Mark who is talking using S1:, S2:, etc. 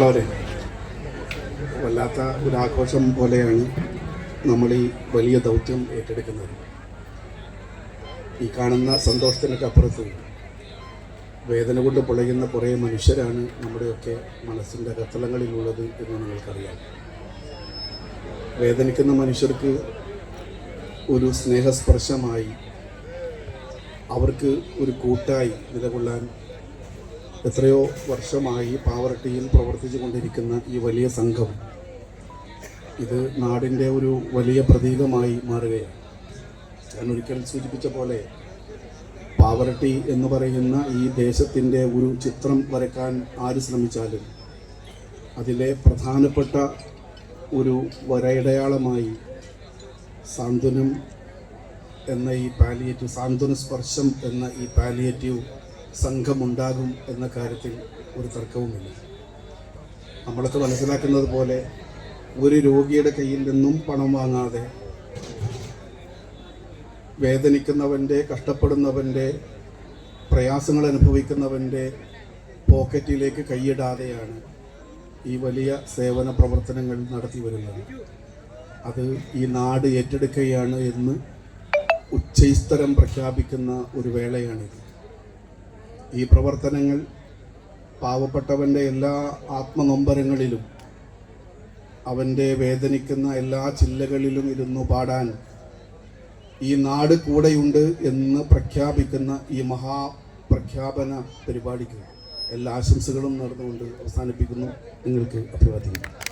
S1: വളരെ വല്ലാത്ത ഒരു ആഘോഷം പോലെയാണ് നമ്മൾ ഈ വലിയ ദൗത്യം ഏറ്റെടുക്കുന്നത്. ഈ കാണുന്ന സന്തോഷത്തിനൊക്കെ അപ്പുറത്ത് വേദന കൊണ്ട് പൊളയുന്ന കുറേ മനുഷ്യരാണ് നമ്മുടെയൊക്കെ മനസ്സിന്റെ കത്തളങ്ങളിലുള്ളത് എന്ന് നിങ്ങൾക്കറിയാം. വേദനിക്കുന്ന മനുഷ്യർക്ക് ഒരു സ്നേഹസ്പർശമായി അവർക്ക് ഒരു കൂട്ടായി നിലകൊള്ളാൻ എത്രയോ വർഷമായി പാവർട്ടിയിൽ പ്രവർത്തിച്ചു കൊണ്ടിരിക്കുന്ന ഈ വലിയ സംഘം ഇത് നാടിന്റെ ഒരു വലിയ പ്രതീകമായി മാറുകയാണ്. ഞാൻ ഒരിക്കൽ സൂചിപ്പിച്ച പോലെ പാവർട്ടി എന്ന് പറയുന്ന ഈ ദേശത്തിന്റെ ഒരു ചിത്രം വരയ്ക്കാൻ ആര് ശ്രമിച്ചാലും അതിലെ പ്രധാനപ്പെട്ട ഒരു വരയിടയാളമായി സാന്ത്വനം എന്ന ഈ പാലിയേറ്റീവ് സാന്ത്വന സ്പർശം എന്ന ഈ പാലിയേറ്റീവ് സംഘമുണ്ടാകും എന്ന കാര്യത്തിൽ ഒരു തർക്കവുമില്ല. നമ്മളൊക്കെ മനസ്സിലാക്കുന്നത് പോലെ ഒരു രോഗിയുടെ കയ്യിൽ നിന്നും പണം വാങ്ങാതെ വേദനിക്കുന്നവന്റെ കഷ്ടപ്പെടുന്നവന്റെ പ്രയാസങ്ങൾ അനുഭവിക്കുന്നവന്റെ പോക്കറ്റിലേക്ക് കൈയിടാതെയാണ് ഈ വലിയ സേവന പ്രവർത്തനങ്ങൾ നടത്തി വരുന്നത്. അത് ഈ നാട് ഏറ്റെടുക്കുകയാണ് എന്ന് ഉച്ചൈസ്തരം പ്രഖ്യാപിക്കുന്ന ഒരു വേളയാണിത്. ഈ പ്രവർത്തനങ്ങൾ പാവപ്പെട്ടവന്റെ എല്ലാ ആത്മനൊമ്പരങ്ങളിലും അവന്റെ വേദനിക്കുന്ന എല്ലാ ചില്ലകളിലും ഇരുന്നു പാടാൻ ഈ നാട് കൂടെയുണ്ട് എന്ന് പ്രഖ്യാപിക്കുന്ന ഈ മഹാപ്രഖ്യാപന പരിപാടിക്ക് എല്ലാ ആശംസകളും നടന്നുകൊണ്ട് അവസാനിപ്പിക്കുന്നു. നിങ്ങൾക്ക് അഭിവാദ്യം